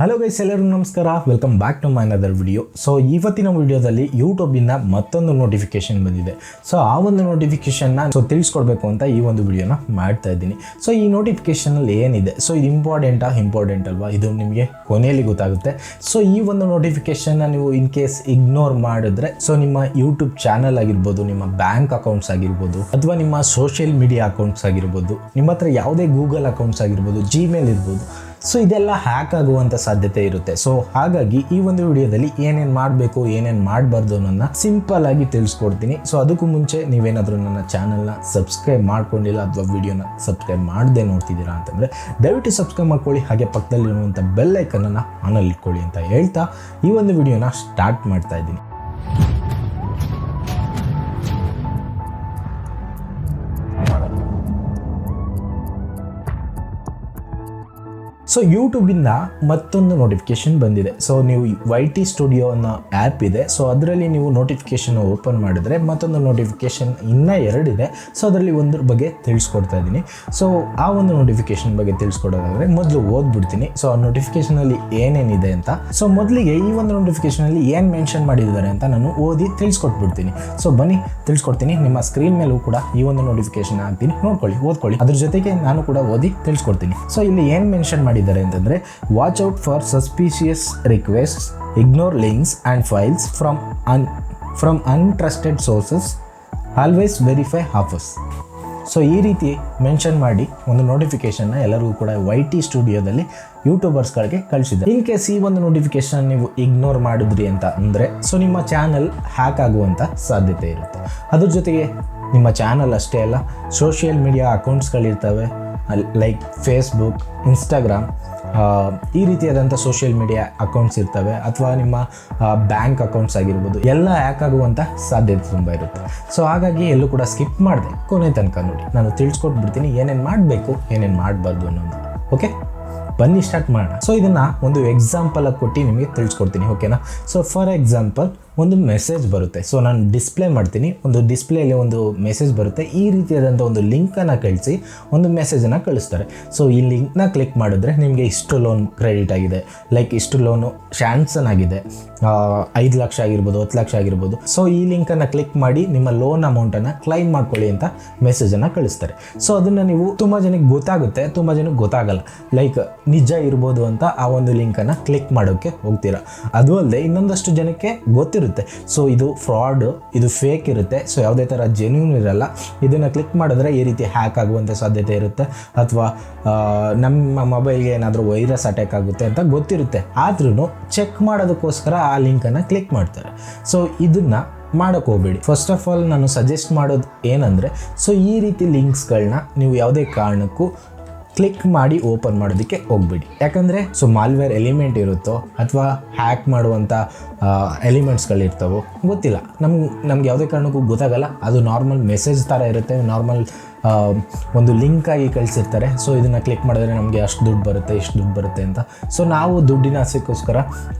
Hello guys ಎಲ್ಲರಿಗೂ ನಮಸ್ಕಾರ. Welcome back to my other video so ಇವತ್ತಿನ ವಿಡಿಯೋದಲ್ಲಿ ಯೂಟ್ಯೂಬಿಂದ ಮತ್ತೊಂದು ನೋಟಿಫಿಕೇಶನ್ ಬಂದಿದೆ. ಸೊ ಆ ಒಂದು ನೋಟಿಫಿಕೇಶನ್ನ ಸೊ ತಿಳಿಸ್ಕೊಡ್ಬೇಕು ಅಂತ ಈ ಒಂದು ವಿಡಿಯೋನ ಮಾಡ್ತಾ ಇದ್ದೀನಿ. ಸೊ ಈ ನೋಟಿಫಿಕೇಶನಲ್ಲಿ ಏನಿದೆ? ಸೊ ಇದು ಇಂಪಾರ್ಟೆಂಟಾ ಇಂಪಾರ್ಟೆಂಟ್ ಅಲ್ವಾ? ಇದು ನಿಮಗೆ ಕೊನೆಯಲ್ಲಿ ಗೊತ್ತಾಗುತ್ತೆ. ಸೊ ಈ ಒಂದು ನೋಟಿಫಿಕೇಶನ್ನ ನೀವು ಇನ್ ಕೇಸ್ ಇಗ್ನೋರ್ ಮಾಡಿದ್ರೆ ಸೊ ನಿಮ್ಮ ಯೂಟ್ಯೂಬ್ ಚಾನಲ್ ಆಗಿರ್ಬೋದು, ನಿಮ್ಮ ಬ್ಯಾಂಕ್ ಅಕೌಂಟ್ಸ್ ಆಗಿರ್ಬೋದು, ಅಥವಾ ನಿಮ್ಮ ಸೋಷಿಯಲ್ ಮೀಡಿಯಾ ಅಕೌಂಟ್ಸ್ ಆಗಿರ್ಬೋದು, ನಿಮ್ಮ ಹತ್ರ ಯಾವುದೇ ಗೂಗಲ್ ಅಕೌಂಟ್ಸ್ ಆಗಿರ್ಬೋದು ಜಿಮೇಲ್ ಇರ್ಬೋದು ಸೊ ಇದೆಲ್ಲ ಹ್ಯಾಕ್ ಆಗುವಂಥ ಸಾಧ್ಯತೆ ಇರುತ್ತೆ. ಸೊ ಹಾಗಾಗಿ ಈ ಒಂದು ವಿಡಿಯೋದಲ್ಲಿ ಏನೇನು ಮಾಡಬೇಕು, ಏನೇನು ಮಾಡಬಾರ್ದು ಅನ್ನೋದನ್ನ ಸಿಂಪಲ್ ಆಗಿ ತಿಳಿಸ್ಕೊಡ್ತೀನಿ. ಸೊ ಅದಕ್ಕೂ ಮುಂಚೆ ನೀವೇನಾದರೂ ನನ್ನ ಚಾನಲ್ನ ಸಬ್ಸ್ಕ್ರೈಬ್ ಮಾಡ್ಕೊಂಡಿಲ್ಲ ಅಥವಾ ವಿಡಿಯೋನ ಸಬ್ಸ್ಕ್ರೈಬ್ ಮಾಡದೆ ನೋಡ್ತಿದ್ದೀರಾ ಅಂತಂದರೆ, ದಯವಿಟ್ಟು ಸಬ್ಸ್ಕ್ರೈಬ್ ಮಾಡ್ಕೊಳ್ಳಿ. ಹಾಗೆ ಪಕ್ಕದಲ್ಲಿರುವಂಥ ಐಕನನ್ನು ಆನಲ್ಲಿ ಇಟ್ಕೊಳ್ಳಿ ಅಂತ ಹೇಳ್ತಾ ಈ ಒಂದು ವಿಡಿಯೋನ ಸ್ಟಾರ್ಟ್ ಮಾಡ್ತಾ ಇದ್ದೀನಿ. ಸೊ ಯೂಟ್ಯೂಬಿಂದ ಮತ್ತೊಂದು ನೋಟಿಫಿಕೇಶನ್ ಬಂದಿದೆ. ಸೊ ನೀವು ವೈ ಟಿ ಸ್ಟುಡಿಯೋ ಅನ್ನೋ ಆ್ಯಪ್ ಇದೆ. ಸೊ ಅದರಲ್ಲಿ ನೀವು ನೋಟಿಫಿಕೇಶನ್ ಓಪನ್ ಮಾಡಿದ್ರೆ ಮತ್ತೊಂದು ನೋಟಿಫಿಕೇಶನ್ ಇನ್ನೂ ಎರಡಿದೆ. ಸೊ ಅದರಲ್ಲಿ ಒಂದ್ರ ಬಗ್ಗೆ ತಿಳಿಸ್ಕೊಡ್ತಾ ಇದ್ದೀನಿ. ಸೊ ಆ ಒಂದು ನೋಟಿಫಿಕೇಶನ್ ಬಗ್ಗೆ ತಿಳಿಸ್ಕೊಡೋದಾದರೆ ಮೊದಲು ಓದ್ಬಿಡ್ತೀನಿ. ಸೊ ಆ ನೋಟಿಫಿಕೇಶನಲ್ಲಿ ಏನೇನಿದೆ ಅಂತ. ಸೊ ಮೊದಲಿಗೆ ಈ ಒಂದು ನೋಟಿಫಿಕೇಶನಲ್ಲಿ ಏನು ಮೆನ್ಷನ್ ಮಾಡಿದ್ದಾರೆ ಅಂತ ನಾನು ಓದಿ ತಿಳಿಸ್ಕೊಟ್ಬಿಡ್ತೀನಿ. ಸೊ ಬನ್ನಿ ತಿಳಿಸ್ಕೊಡ್ತೀನಿ. ನಿಮ್ಮ ಸ್ಕ್ರೀನ್ ಮೇಲೂ ಕೂಡ ಈ ಒಂದು ನೋಟಿಫಿಕೇಶನ್ ಹಾಕ್ತೀನಿ. ನೋಡ್ಕೊಳ್ಳಿ, ಓದ್ಕೊಳ್ಳಿ. ಅದ್ರ ಜೊತೆಗೆ ನಾನು ಕೂಡ ಓದಿ ತಿಳಿಸ್ಕೊಡ್ತೀನಿ. ಸೊ ಇಲ್ಲಿ ಏನು ಮೆನ್ಷನ್ ಮಾಡಿದ್ದಾರೆ ಅಂತಂದರೆ watch out for suspicious requests ignore links and files from un from untrusted sources always verify offers so ಈ ರೀತಿ ಮೆನ್ಷನ್ ಮಾಡಿ ಒಂದು ನೋಟಿಫಿಕೇಶನ್ನ ಎಲ್ಲರಿಗೂ ಕೂಡ ವೈ ಟಿ ಸ್ಟುಡಿಯೋದಲ್ಲಿ ಯೂಟ್ಯೂಬರ್ಸ್ಗಳಿಗೆ ಕಳಿಸಿದೆ ಇನ್ ಕೇಸ್ ಈ ಒಂದು ನೋಟಿಫಿಕೇಶನ್ ನೀವು ಇಗ್ನೋರ್ ಮಾಡಿದ್ರಿ ಅಂತ ಅಂದರೆ ಸೊ ನಿಮ್ಮ ಚಾನಲ್ ಹ್ಯಾಕ್ ಆಗುವಂಥ ಸಾಧ್ಯತೆ ಇರುತ್ತೆ. ಅದ್ರ ಜೊತೆಗೆ ನಿಮ್ಮ ಚಾನಲ್ ಅಷ್ಟೇ ಅಲ್ಲ ಸೋಷಿಯಲ್ ಮೀಡಿಯಾ ಅಕೌಂಟ್ಸ್ಗಳಿರ್ತವೆ ಲೈಕ್ ಫೇಸ್ಬುಕ್ ಇನ್ಸ್ಟಾಗ್ರಾಮ್ ಈ ರೀತಿಯಾದಂಥ ಸೋಷಿಯಲ್ ಮೀಡಿಯಾ ಅಕೌಂಟ್ಸ್ ಇರ್ತವೆ ಅಥವಾ ನಿಮ್ಮ ಬ್ಯಾಂಕ್ ಅಕೌಂಟ್ಸ್ ಆಗಿರ್ಬೋದು, ಎಲ್ಲ ಹ್ಯಾಕ್ ಆಗುವಂಥ ಸಾಧ್ಯತೆ ತುಂಬ ಇರುತ್ತೆ. ಸೊ ಹಾಗಾಗಿ ಎಲ್ಲೂ ಕೂಡ ಸ್ಕಿಪ್ ಮಾಡಿದೆ, ಕೊನೆ ತನಕ ನೋಡಿ. ನಾನು ತಿಳಿಸ್ಕೊಟ್ಬಿಡ್ತೀನಿ, ಏನೇನು ಮಾಡಬೇಕು, ಏನೇನು ಮಾಡಬಾರ್ದು ಅನ್ನೋದು. ಓಕೆ ಬನ್ನಿ ಸ್ಟಾರ್ಟ್ ಮಾಡೋಣ. ಸೊ ಇದನ್ನು ಒಂದು ಎಕ್ಸಾಂಪಲಾಗಿ ಕೊಟ್ಟು ನಿಮಗೆ ತಿಳಿಸ್ಕೊಡ್ತೀನಿ ಓಕೆನಾ ಸೊ ಫಾರ್ ಎಕ್ಸಾಂಪಲ್ ಒಂದು ಮೆಸೇಜ್ ಬರುತ್ತೆ. ಸೊ ನಾನು ಡಿಸ್ಪ್ಲೇ ಮಾಡ್ತೀನಿ. ಒಂದು ಡಿಸ್ಪ್ಲೇಲಿ ಒಂದು ಮೆಸೇಜ್ ಬರುತ್ತೆ. ಈ ರೀತಿಯಾದಂಥ ಒಂದು ಲಿಂಕನ್ನು ಕಳಿಸಿ, ಒಂದು ಮೆಸೇಜನ್ನು ಕಳಿಸ್ತಾರೆ. ಸೊ ಈ ಲಿಂಕ್ನ ಕ್ಲಿಕ್ ಮಾಡಿದ್ರೆ ನಿಮಗೆ ಇಷ್ಟು ಲೋನ್ ಕ್ರೆಡಿಟ್ ಆಗಿದೆ. ಲೈಕ್ ಇಷ್ಟು ಲೋನು ಶ್ಯಾನ್ಸನ್ ಆಗಿದೆ. ಐದು ಲಕ್ಷ ಆಗಿರ್ಬೋದು, ಹತ್ತು ಲಕ್ಷ ಆಗಿರ್ಬೋದು. ಸೊ ಈ ಲಿಂಕನ್ನು ಕ್ಲಿಕ್ ಮಾಡಿ ನಿಮ್ಮ ಲೋನ್ ಅಮೌಂಟನ್ನು ಕ್ಲೈಮ್ ಮಾಡ್ಕೊಳ್ಳಿ ಅಂತ ಮೆಸೇಜನ್ನು ಕಳಿಸ್ತಾರೆ. ಸೊ ಅದನ್ನು ನೀವು ತುಂಬ ಜನಕ್ಕೆ ಗೊತ್ತಾಗುತ್ತೆ. ತುಂಬ ಜನಕ್ಕೆ ಗೊತ್ತಾಗಲ್ಲ. ಲೈಕ್ ನಿಜ ಇರ್ಬೋದು ಅಂತ ಆ ಒಂದು ಲಿಂಕನ್ನು ಕ್ಲಿಕ್ ಮಾಡೋಕ್ಕೆ ಹೋಗ್ತೀರಾ. ಅದು ಅಲ್ಲದೆ ಇನ್ನೊಂದಷ್ಟು ಜನಕ್ಕೆ ಗೊತ್ತಿರುತ್ತೆ. ಸೊ ಇದು ಫ್ರಾಡ್ ಇದು ಫೇಕ್ ಇರುತ್ತೆ. ಸೊ ಯಾವುದೇ ಥರ ಜೆನ್ಯೂನ್ ಇರಲ್ಲ. ಇದನ್ನು ಕ್ಲಿಕ್ ಮಾಡಿದ್ರೆ ಈ ರೀತಿ ಹ್ಯಾಕ್ ಆಗುವಂಥ ಸಾಧ್ಯತೆ ಇರುತ್ತೆ. ಅಥವಾ ನಮ್ಮ ಮೊಬೈಲ್ಗೆ ಏನಾದರೂ ವೈರಸ್ ಅಟ್ಯಾಕ್ ಆಗುತ್ತೆ ಅಂತ ಗೊತ್ತಿರುತ್ತೆ. ಆದ್ರೂ ಚೆಕ್ ಮಾಡೋದಕ್ಕೋಸ್ಕರ ಆ ಲಿಂಕನ್ನು ಕ್ಲಿಕ್ ಮಾಡ್ತಾರೆ. ಸೊ ಇದನ್ನು ಮಾಡೋಕ್ಕೆ ಹೋಗ್ಬೇಡಿ. ಫಸ್ಟ್ ಆಫ್ ಆಲ್ ನಾನು ಸಜೆಸ್ಟ್ ಮಾಡೋದು ಏನಂದರೆ ಸೊ ಈ ರೀತಿ ಲಿಂಕ್ಸ್ಗಳನ್ನ ನೀವು ಯಾವುದೇ ಕಾರಣಕ್ಕೂ ಕ್ಲಿಕ್ ಮಾಡಿ ಓಪನ್ ಮಾಡೋದಕ್ಕೆ ಹೋಗ್ಬಿಡಿ. ಯಾಕಂದರೆ ಸೊ ಮಾಲ್ವೇರ್ ಎಲಿಮೆಂಟ್ ಇರುತ್ತೋ ಅಥವಾ ಹ್ಯಾಕ್ ಮಾಡುವಂಥ ಎಲಿಮೆಂಟ್ಸ್ಗಳಿರ್ತವೋ ಗೊತ್ತಿಲ್ಲ. ನಮ್ಗೆ ನಮ್ಗೆ ಯಾವುದೇ ಕಾರಣಕ್ಕೂ ಗೊತ್ತಾಗಲ್ಲ. ಅದು ನಾರ್ಮಲ್ ಮೆಸೇಜ್ ಥರ ಇರುತ್ತೆ ನಾರ್ಮಲ್ ಒಂದು ಲಿಂಕ್ ಆಗಿ ಕಳಿಸಿರ್ತಾರೆ. ಸೊ ಇದನ್ನು ಕ್ಲಿಕ್ ಮಾಡಿದ್ರೆ ನಮಗೆ ಅಷ್ಟು ದುಡ್ಡು ಬರುತ್ತೆ, ಇಷ್ಟು ದುಡ್ಡು ಬರುತ್ತೆ ಅಂತ. ಸೊ ನಾವು ದುಡ್ಡಿನ ಆಸೆಗೋಸ್ಕರ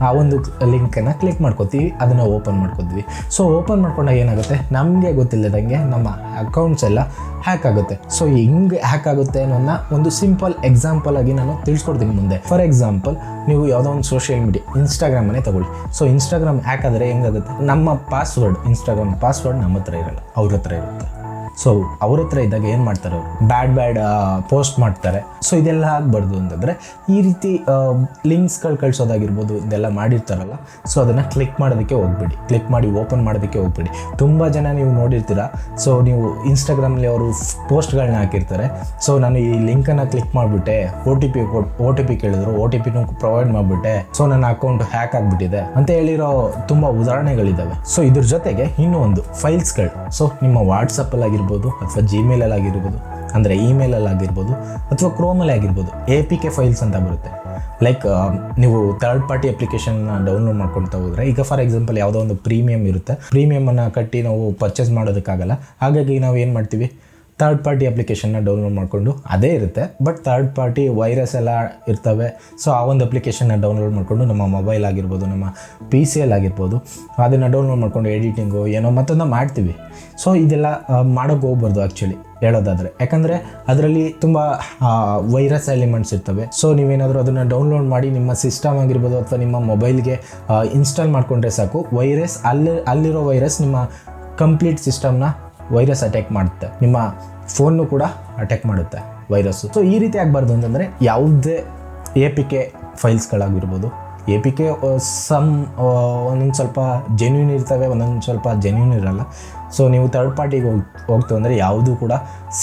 ಆ ಒಂದು ಲಿಂಕನ್ನು ಕ್ಲಿಕ್ ಮಾಡ್ಕೋತೀವಿ, ಅದನ್ನು ಓಪನ್ ಮಾಡ್ಕೋತೀವಿ. ಸೊ ಓಪನ್ ಮಾಡ್ಕೊಂಡಾಗ ಏನಾಗುತ್ತೆ? ನಮಗೆ ಗೊತ್ತಿಲ್ಲದಂಗೆ ನಮ್ಮ ಅಕೌಂಟ್ಸ್ ಎಲ್ಲ ಹ್ಯಾಕ್ ಆಗುತ್ತೆ. ಸೊ ಹೆಂಗೆ ಹ್ಯಾಕ್ ಆಗುತ್ತೆ ಅನ್ನೋದನ್ನ ಒಂದು ಸಿಂಪಲ್ ಎಕ್ಸಾಂಪಲ್ ಆಗಿ ನಾನು ತಿಳಿಸ್ಕೊಡ್ತೀನಿ ಮುಂದೆ. ಫಾರ್ ಎಕ್ಸಾಂಪಲ್ ನೀವು ಯಾವುದೋ ಒಂದು ಸೋಷಿಯಲ್ ಮೀಡಿಯಾ ಇನ್ಸ್ಟಾಗ್ರಾಮನ್ನೇ ತಗೊಳ್ಳಿ. ಸೊ ಇನ್ಸ್ಟಾಗ್ರಾಮ್ ಹ್ಯಾಕ್ ಆದರೆ ಹೆಂಗಾಗುತ್ತೆ? ನಮ್ಮ ಪಾಸ್ವರ್ಡ್ ಇನ್ಸ್ಟಾಗ್ರಾಮ್ ಪಾಸ್ವರ್ಡ್ ನಮ್ಮ ಹತ್ರ ಇರಲ್ಲ, ಅವ್ರ ಹತ್ರ ಇರುತ್ತೆ. ಸೊ ಅವ್ರ ಹತ್ರ ಇದ್ದಾಗ ಏನು ಮಾಡ್ತಾರೆ ಅವರು? ಬ್ಯಾಡ್ ಬ್ಯಾಡ್ ಪೋಸ್ಟ್ ಮಾಡ್ತಾರೆ. ಸೊ ಇದೆಲ್ಲ ಆಗಬಾರ್ದು ಅಂತಂದರೆ ಈ ರೀತಿ ಲಿಂಕ್ಸ್ಗಳು ಕಳಿಸೋದಾಗಿರ್ಬೋದು, ಇದೆಲ್ಲ ಮಾಡಿರ್ತಾರಲ್ಲ ಸೊ ಅದನ್ನು ಕ್ಲಿಕ್ ಮಾಡೋದಕ್ಕೆ ಹೋಗ್ಬೇಡಿ. ಕ್ಲಿಕ್ ಮಾಡಿ ಓಪನ್ ಮಾಡೋದಕ್ಕೆ ಹೋಗ್ಬೇಡಿ. ತುಂಬ ಜನ ನೀವು ನೋಡಿರ್ತೀರ ಸೊ ನೀವು ಇನ್ಸ್ಟಾಗ್ರಾಮಲ್ಲಿ ಅವರು ಪೋಸ್ಟ್ಗಳನ್ನ ಹಾಕಿರ್ತಾರೆ. ಸೊ ನಾನು ಈ ಲಿಂಕನ್ನು ಕ್ಲಿಕ್ ಮಾಡಿಬಿಟ್ಟೆ O T P O T P ಕೇಳಿದ್ರು ಓ ಟಿ ಪಿನೂ ಪ್ರೊವೈಡ್ ಮಾಡಿಬಿಟ್ಟೆ. ಸೊ ನನ್ನ ಅಕೌಂಟ್ ಹ್ಯಾಕ್ ಆಗಿಬಿಟ್ಟಿದೆ ಅಂತ ಹೇಳಿರೋ ತುಂಬ ಉದಾಹರಣೆಗಳಿದ್ದಾವೆ ಸೊ ಇದ್ರ ಜೊತೆಗೆ ಇನ್ನೂ ಒಂದು ಫೈಲ್ಸ್ಗಳು ಸೊ ನಿಮ್ಮ ವಾಟ್ಸಪ್ಪಲ್ಲಿ ಆಗಿರ್ಬೋದು ಅಥವಾ ಜಿಮೇಲಲ್ಲಿ ಆಗಿರ್ಬೋದು, ಅಂದರೆ ಇಮೇಲಲ್ಲಿ ಆಗಿರ್ಬೋದು ಅಥವಾ ಕ್ರೋಮಲ್ಲಿ ಆಗಿರ್ಬೋದು ಎ ಪಿ ಕೆ ಫೈಲ್ಸ್ ಅಂತ ಬರುತ್ತೆ. ಲೈಕ್ ನೀವು ಥರ್ಡ್ ಪಾರ್ಟಿ ಅಪ್ಲಿಕೇಶನ್ನ ಡೌನ್ಲೋಡ್ ಮಾಡ್ಕೊಳ್ತಾ ಹೋದರೆ, ಈಗ ಫಾರ್ ಎಕ್ಸಾಂಪಲ್ ಯಾವುದೋ ಒಂದು ಪ್ರೀಮಿಯಮ್ ಇರುತ್ತೆ. ಪ್ರೀಮಿಯಮನ್ನು ಕಟ್ಟಿ ನಾವು ಪರ್ಚೇಸ್ ಮಾಡೋದಕ್ಕಾಗಲ್ಲ. ಹಾಗಾಗಿ ನಾವು ಏನು ಮಾಡ್ತೀವಿ? ಥರ್ಡ್ ಪಾರ್ಟಿ ಅಪ್ಲಿಕೇಶನ್ನ ಡೌನ್ಲೋಡ್ ಮಾಡಿಕೊಂಡು ಅದೇ ಇರುತ್ತೆ. ಬಟ್ ಥರ್ಡ್ ಪಾರ್ಟಿ ವೈರಸ್ ಎಲ್ಲ ಇರ್ತವೆ. ಸೊ ಆ ಒಂದು ಅಪ್ಲಿಕೇಶನ್ನ ಡೌನ್ಲೋಡ್ ಮಾಡಿಕೊಂಡು ನಮ್ಮ ಮೊಬೈಲ್ ಆಗಿರ್ಬೋದು, ನಮ್ಮ ಪಿ ಸಿ ಎಲ್ ಆಗಿರ್ಬೋದು, ಅದನ್ನು ಡೌನ್ಲೋಡ್ ಮಾಡಿಕೊಂಡು ಎಡಿಟಿಂಗು ಏನೋ ಮತ್ತೊಂದು ಮಾಡ್ತೀವಿ. ಸೊ ಇದೆಲ್ಲ ಮಾಡೋಕ್ಕೆ ಹೋಗ್ಬಾರ್ದು ಆ್ಯಕ್ಚುಲಿ ಹೇಳೋದಾದರೆ. ಯಾಕಂದರೆ ಅದರಲ್ಲಿ ತುಂಬ ವೈರಸ್ ಎಲಿಮೆಂಟ್ಸ್ ಇರ್ತವೆ. ಸೊ ನೀವೇನಾದರೂ ಅದನ್ನು ಡೌನ್ಲೋಡ್ ಮಾಡಿ ನಿಮ್ಮ ಸಿಸ್ಟಮ್ ಆಗಿರ್ಬೋದು ಅಥವಾ ನಿಮ್ಮ ಮೊಬೈಲ್ಗೆ ಇನ್ಸ್ಟಾಲ್ ಮಾಡಿಕೊಂಡ್ರೆ ಸಾಕು. ವೈರಸ್ ಅಲ್ಲಿ, ಅಲ್ಲಿರೋ ವೈರಸ್ ನಿಮ್ಮ ಕಂಪ್ಲೀಟ್ ಸಿಸ್ಟಮ್ನ ವೈರಸ್ ಅಟ್ಯಾಕ್ ಮಾಡುತ್ತೆ. ನಿಮ್ಮ ಫೋನ್ನು ಕೂಡ ಅಟ್ಯಾಕ್ ಮಾಡುತ್ತೆ ವೈರಸ್ಸು ಸೊ ಈ ರೀತಿ ಆಗಬಾರ್ದು ಅಂತಂದರೆ ಯಾವುದೇ ಎ ಪಿ ಕೆ ಫೈಲ್ಸ್ಗಳಾಗಿರ್ಬೋದು ಎ ಪಿ ಕೆ ಸಮ್ ಒಂದೊಂದು ಸ್ವಲ್ಪ ಜೆನ್ಯೂನ್ ಇರ್ತವೆ, ಒಂದೊಂದು ಸ್ವಲ್ಪ ಜೆನ್ಯೂನ್ ಇರಲ್ಲ. ಸೊ ನೀವು ಥರ್ಡ್ ಪಾರ್ಟಿಗೆ ಹೋಗಿ ಹೋಗ್ತು ಅಂದರೆ ಯಾವುದೂ ಕೂಡ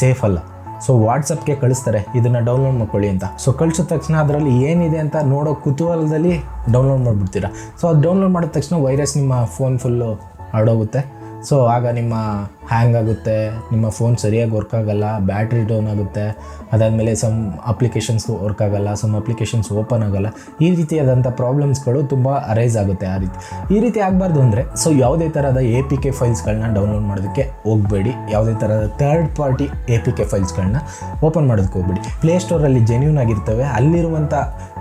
ಸೇಫ್ ಅಲ್ಲ. ಸೊ ವಾಟ್ಸಪ್ಗೆ ಕಳಿಸ್ತಾರೆ, ಇದನ್ನು ಡೌನ್ಲೋಡ್ ಮಾಡ್ಕೊಳ್ಳಿ ಅಂತ. ಸೊ ಕಳಿಸಿದ ತಕ್ಷಣ ಅದರಲ್ಲಿ ಏನಿದೆ ಅಂತ ನೋಡೋ ಕುತೂಹಲದಲ್ಲಿ ಡೌನ್ಲೋಡ್ ಮಾಡಿಬಿಡ್ತೀರಾ. ಸೊ ಅದು ಡೌನ್ಲೋಡ್ ಮಾಡಿದ ತಕ್ಷಣ ವೈರಸ್ ನಿಮ್ಮ ಫೋನ್ ಫುಲ್ಲು ಹರಡೋಗುತ್ತೆ ಸೊ ಆಗ ನಿಮ್ಮ ಹ್ಯಾಂಗ್ ಆಗುತ್ತೆ, ನಿಮ್ಮ ಫೋನ್ ಸರಿಯಾಗಿ ವರ್ಕ್ ಆಗಲ್ಲ ಬ್ಯಾಟ್ರಿ ಡೌನ್ ಆಗುತ್ತೆ, ಅದಾದಮೇಲೆ ಸಮ್ ಅಪ್ಲಿಕೇಶನ್ಸ್ ವರ್ಕ್ ಆಗಲ್ಲ ಸಮ್ ಅಪ್ಲಿಕೇಶನ್ಸ್ ಓಪನ್ ಆಗಲ್ಲ, ಈ ರೀತಿಯಾದಂಥ ಪ್ರಾಬ್ಲಮ್ಸ್ಗಳು ತುಂಬ ಅರೈಸ್ ಆಗುತ್ತೆ ಆ ರೀತಿ. ಈ ರೀತಿ ಆಗಬಾರ್ದು ಅಂದರೆ ಸೊ ಯಾವುದೇ ಥರದ ಎ ಪಿ ಕೆ ಫೈಲ್ಸ್ಗಳನ್ನ ಡೌನ್ಲೋಡ್ ಮಾಡೋದಕ್ಕೆ ಹೋಗಬೇಡಿ. ಯಾವುದೇ ಥರದ third party A P K ಫೈಲ್ಸ್ಗಳನ್ನ open ಮಾಡೋದಕ್ಕೆ ಹೋಗಬೇಡಿ. ಪ್ಲೇಸ್ಟೋರಲ್ಲಿ ಜೆನ್ಯೂನ್ ಆಗಿರ್ತವೆ ಅಲ್ಲಿರುವಂಥ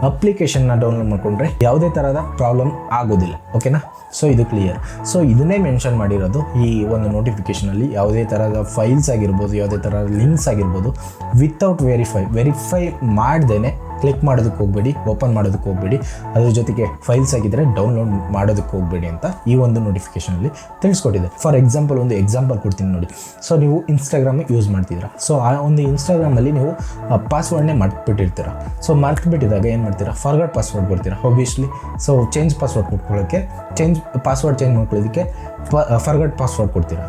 ಅಪ್ಲಿಕೇಶನ್ನ ಡೌನ್ಲೋಡ್ ಮಾಡಿಕೊಂಡ್ರೆ ಯಾವುದೇ ಥರದ ಪ್ರಾಬ್ಲಮ್ ಆಗೋದಿಲ್ಲ. ಓಕೆನಾ ಸೊ ಇದು ಕ್ಲಿಯರ್ ಸೊ ಇದನ್ನೇ ಮೆನ್ಷನ್ ಮಾಡಿರೋದು ಈ ಒಂದು ನೋಟಿಫಿಕೇಷನಲ್ಲಿ ಯಾವುದೇ ಥರದ ಫೈಲ್ಸ್ ಆಗಿರ್ಬೋದು, ಯಾವುದೇ ಥರ ಲಿಂಕ್ಸ್ ಆಗಿರ್ಬೋದು ವಿತೌಟ್ ವೆರಿಫೈ ವೆರಿಫೈ ಮಾಡ್ದೇ ಕ್ಲಿಕ್ ಮಾಡೋದಕ್ಕೆ ಹೋಗಬೇಡಿ ಓಪನ್ ಮಾಡೋದಕ್ಕೆ ಹೋಗಬೇಡಿ. ಅದ್ರ ಜೊತೆಗೆ ಫೈಲ್ಸ್ ಆಗಿದ್ದರೆ ಡೌನ್ಲೋಡ್ ಮಾಡೋದಕ್ಕೆ ಹೋಗಬೇಡಿ ಅಂತ ಈ ಒಂದು ನೋಟಿಫಿಕೇಷನಲ್ಲಿ ತಿಳಿಸ್ಕೊಟ್ಟಿದೆ. ಫಾರ್ ಎಕ್ಸಾಂಪಲ್ ಒಂದು ಎಕ್ಸಾಂಪಲ್ ಕೊಡ್ತೀನಿ ನೋಡಿ. ಸೊ ನೀವು ಇನ್ಸ್ಟಾಗ್ರಾಮ್ ಯೂಸ್ ಮಾಡ್ತಿದ್ದೀರಾ. ಸೊ ಆ ಒಂದು ಇನ್ಸ್ಟಾಗ್ರಾಮಲ್ಲಿ ನೀವು ಪಾಸ್ವರ್ಡ್ನೇ ಮರ್ತ್ಬಿಟ್ಟಿರ್ತೀರ. ಸೊ ಮರ್ತ್ಬಿಟ್ಟಿದಾಗ ಏನು ಮಾಡ್ತೀರಾ? ಫಾರ್ಗಡ್ ಪಾಸ್ವರ್ಡ್ ಕೊಡ್ತೀರಾ? ಒಬ್ವಿಯಸ್ಲಿ ಸೊ ಚೇಂಜ್ ಪಾಸ್ವರ್ಡ್ ಕೊಟ್ಕೊಳ್ಳೋಕ್ಕೆ ಚೇಂಜ್ ಪಾಸ್ವರ್ಡ್ ಚೇಂಜ್ ಮಾಡ್ಕೊಳ್ಳೋದಕ್ಕೆ ಫರ್ಗಟ್ ಪಾಸ್ವರ್ಡ್ ಕೊಡ್ತೀರಾ?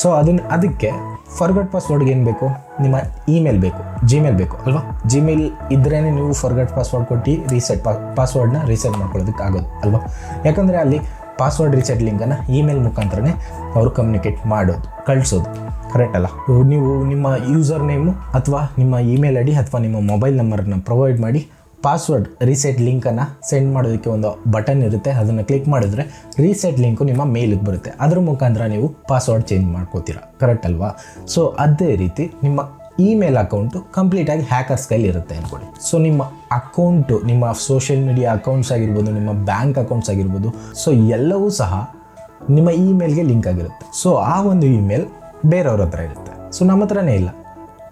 ಸೊ ಅದನ್ನ, ಅದಕ್ಕೆ ಫರ್ಗಟ್ ಪಾಸ್ವರ್ಡ್ಗೆ ಏನು ಬೇಕು? ನಿಮ್ಮ ಇಮೇಲ್ ಬೇಕು ಜಿಮೇಲ್ ಬೇಕು ಅಲ್ವಾ? ಜಿಮೇಲ್ ಇದ್ರೇ ನೀವು ಫರ್ಗಟ್ ಪಾಸ್ವರ್ಡ್ ಕೊಟ್ಟು ರೀಸೆಟ್ ಪಾ ಪಾಸ್ವರ್ಡ್ನ ರೀಸೆಟ್ ಮಾಡ್ಕೊಳ್ಳೋದಕ್ಕೆ ಆಗೋದು ಅಲ್ವಾ? ಯಾಕಂದರೆ ಅಲ್ಲಿ ಪಾಸ್ವರ್ಡ್ ರೀಸೆಟ್ ಲಿಂಕನ್ನು ಇಮೇಲ್ ಮುಖಾಂತರನೇ ಅವರು ಕಮ್ಯುನಿಕೇಟ್ ಮಾಡೋದು, ಕಳಿಸೋದು. ಕರೆಕ್ಟ್ ಅಲ್ಲ? ನೀವು ನಿಮ್ಮ ಯೂಸರ್ ನೇಮು ಅಥವಾ ನಿಮ್ಮ ಇಮೇಲ್ ಐ ಡಿ ಅಥವಾ ನಿಮ್ಮ ಮೊಬೈಲ್ ನಂಬರನ್ನು ಪ್ರೊವೈಡ್ ಮಾಡಿ ಪಾಸ್ವರ್ಡ್ ರೀಸೆಟ್ ಲಿಂಕನ್ನು ಸೆಂಡ್ ಮಾಡೋದಕ್ಕೆ ಒಂದು ಬಟನ್ ಇರುತ್ತೆ. ಅದನ್ನು ಕ್ಲಿಕ್ ಮಾಡಿದ್ರೆ ರೀಸೆಟ್ ಲಿಂಕು ನಿಮ್ಮ ಮೇಲಿಗೆ ಬರುತ್ತೆ. ಅದ್ರ ಮುಖಾಂತರ ನೀವು ಪಾಸ್ವರ್ಡ್ ಚೇಂಜ್ ಮಾಡ್ಕೋತೀರಾ. ಕರೆಕ್ಟ್ ಅಲ್ವಾ? ಸೊ ಅದೇ ರೀತಿ ನಿಮ್ಮ ಇಮೇಲ್ ಅಕೌಂಟು ಕಂಪ್ಲೀಟಾಗಿ ಹ್ಯಾಕರ್ಸ್ ಕೈಲಿ ಇರುತ್ತೆ ಅಂದ್ಕೊಳ್ಳಿ ಸೊ ನಿಮ್ಮ ಅಕೌಂಟು ನಿಮ್ಮ ಸೋಷಿಯಲ್ ಮೀಡಿಯಾ ಅಕೌಂಟ್ಸ್ ಆಗಿರ್ಬೋದು, ನಿಮ್ಮ ಬ್ಯಾಂಕ್ ಅಕೌಂಟ್ಸ್ ಆಗಿರ್ಬೋದು ಸೊ ಎಲ್ಲವೂ ಸಹ ನಿಮ್ಮ ಇಮೇಲ್ಗೆ ಲಿಂಕ್ ಆಗಿರುತ್ತೆ. ಸೊ ಆ ಒಂದು ಇಮೇಲ್ ಬೇರೆಯವ್ರ ಹತ್ರ ಇರುತ್ತೆ. ಸೊ ನಮ್ಮ ಹತ್ರನೇ ಇಲ್ಲ.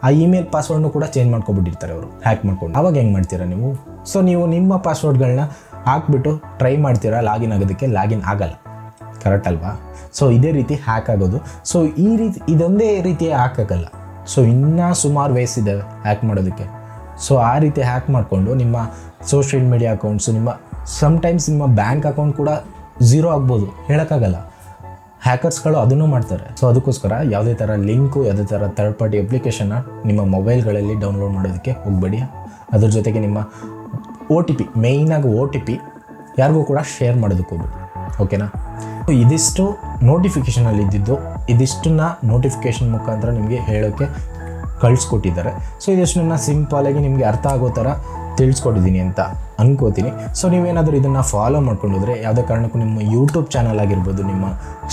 ಆ ಇಮೇಲ್ ಪಾಸ್ವರ್ಡ್ನು ಕೂಡ ಚೇಂಜ್ ಮಾಡ್ಕೊಬಿಟ್ಟಿರ್ತಾರೆ ಅವರು. ಹ್ಯಾಕ್ ಮಾಡ್ಕೊಂಡು. ಅವಾಗ ಹೆಂಗೆ ಮಾಡ್ತೀರಾ ನೀವು? ಸೊ ನೀವು ನಿಮ್ಮ ಪಾಸ್ವರ್ಡ್ಗಳನ್ನ ಹಾಕ್ಬಿಟ್ಟು ಟ್ರೈ ಮಾಡ್ತೀರಾ? ಲಾಗಿನ್ ಆಗೋದಕ್ಕೆ ಲಾಗಿನ್ ಆಗಲ್ಲ. ಕರೆಕ್ಟ್ ಅಲ್ವಾ? ಸೊ ಇದೇ ರೀತಿ ಹ್ಯಾಕ್ ಆಗೋದು. ಸೊ ಈ ರೀತಿ, ಇದೊಂದೇ ರೀತಿ ಹ್ಯಾಕ್ ಆಗಲ್ಲ. ಸೊ ಇನ್ನೂ ಸುಮಾರು ವೇಸ್ ಇದ್ದಾವೆ ಹ್ಯಾಕ್ ಮಾಡೋದಕ್ಕೆ. ಸೊ ಆ ರೀತಿ ಹ್ಯಾಕ್ ಮಾಡಿಕೊಂಡು ನಿಮ್ಮ ಸೋಷಿಯಲ್ ಮೀಡಿಯಾ ಅಕೌಂಟ್ಸು ನಿಮ್ಮ ಸಮ್ಟೈಮ್ಸ್ ನಿಮ್ಮ ಬ್ಯಾಂಕ್ ಅಕೌಂಟ್ ಕೂಡ ಝೀರೋ ಆಗ್ಬೋದು. ಹೇಳೋಕ್ಕಾಗಲ್ಲ. ಹ್ಯಾಕರ್ಸ್ಗಳು ಅದನ್ನು ಮಾಡ್ತಾರೆ. ಸೊ ಅದಕ್ಕೋಸ್ಕರ ಯಾವುದೇ ಥರ ಲಿಂಕು, ಯಾವುದೇ ಥರ ಥರ್ಡ್ ಪಾರ್ಟಿ ಅಪ್ಲಿಕೇಶನ್ನ ನಿಮ್ಮ ಮೊಬೈಲ್ಗಳಲ್ಲಿ ಡೌನ್ಲೋಡ್ ಮಾಡೋದಕ್ಕೆ ಹೋಗಬೇಡಿ. ಅದ್ರ ಜೊತೆಗೆ ನಿಮ್ಮ ಓ ಟಿ ಪಿ ಮೇಯ್ನಾಗಿ ಓ ಟಿ ಪಿ ಯಾರಿಗೂ ಕೂಡ ಶೇರ್ ಮಾಡೋದಕ್ಕೆ ಹೋಗ್ಬೇಡಿ. ಓಕೆನಾ ಇದಿಷ್ಟು ನೋಟಿಫಿಕೇಷನಲ್ಲಿ ಇದ್ದಿದ್ದು, ಇದಿಷ್ಟನ್ನ ನೋಟಿಫಿಕೇಷನ್ ಮುಖಾಂತರ ನಿಮಗೆ ಹೇಳೋಕ್ಕೆ ಕಳಿಸ್ಕೊಟ್ಟಿದ್ದಾರೆ. ಸೊ ಸಿಂಪಲ್ ಸಿಂಪಲಾಗಿ ನಿಮಗೆ ಅರ್ಥ ಆಗೋ ಥರ ತಿಳಿಸ್ಕೊಟ್ಟಿದ್ದೀನಿ ಅಂತ ಅನ್ಕೋತೀನಿ. ಸೊ ನೀವೇನಾದರೂ ಇದನ್ನು ಫಾಲೋ ಮಾಡ್ಕೊಂಡೋದ್ರೆ, ಯಾವುದೇ ಕಾರಣಕ್ಕೂ ನಿಮ್ಮ ಯೂಟ್ಯೂಬ್ ಚಾನಲ್ ಆಗಿರ್ಬೋದು, ನಿಮ್ಮ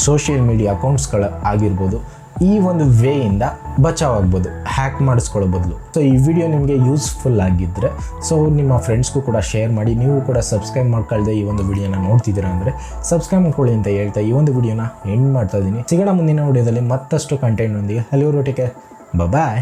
ಸೋಷಿಯಲ್ ಮೀಡಿಯಾ ಅಕೌಂಟ್ಸ್ಗಳ ಆಗಿರ್ಬೋದು, ಈ ಒಂದು ವೇಯಿಂದ ಬಚಾವ್ ಆಗ್ಬೋದು ಹ್ಯಾಕ್ ಮಾಡಿಸ್ಕೊಳ್ಳೋ ಬದಲು. ಸೊ ಈ ವಿಡಿಯೋ ನಿಮಗೆ ಯೂಸ್ಫುಲ್ ಆಗಿದ್ದರೆ ಸೊ ನಿಮ್ಮ ಫ್ರೆಂಡ್ಸ್ಗೂ ಕೂಡ ಶೇರ್ ಮಾಡಿ, ನೀವು ಕೂಡ ಸಬ್ಸ್ಕ್ರೈಬ್ ಮಾಡ್ಕೊಳ್ದೆ ಈ ಒಂದು ವಿಡಿಯೋನ ನೋಡ್ತಿದ್ದೀರಾ ಅಂದರೆ ಸಬ್ಸ್ಕ್ರೈಬ್ ಮಾಡ್ಕೊಳ್ಳಿ ಅಂತ ಹೇಳ್ತಾ ಈ ಒಂದು ವಿಡಿಯೋನ ಎಂಡ್ ಮಾಡ್ತಾ ಇದ್ದೀನಿ. ಸಿಗೋಣ ಮುಂದಿನ ವಿಡಿಯೋದಲ್ಲಿ ಮತ್ತಷ್ಟು ಕಂಟೆಂಟ್ನೊಂದಿಗೆ ಅಲ್ಲಿವರೆಗೆ ಬಾಯ್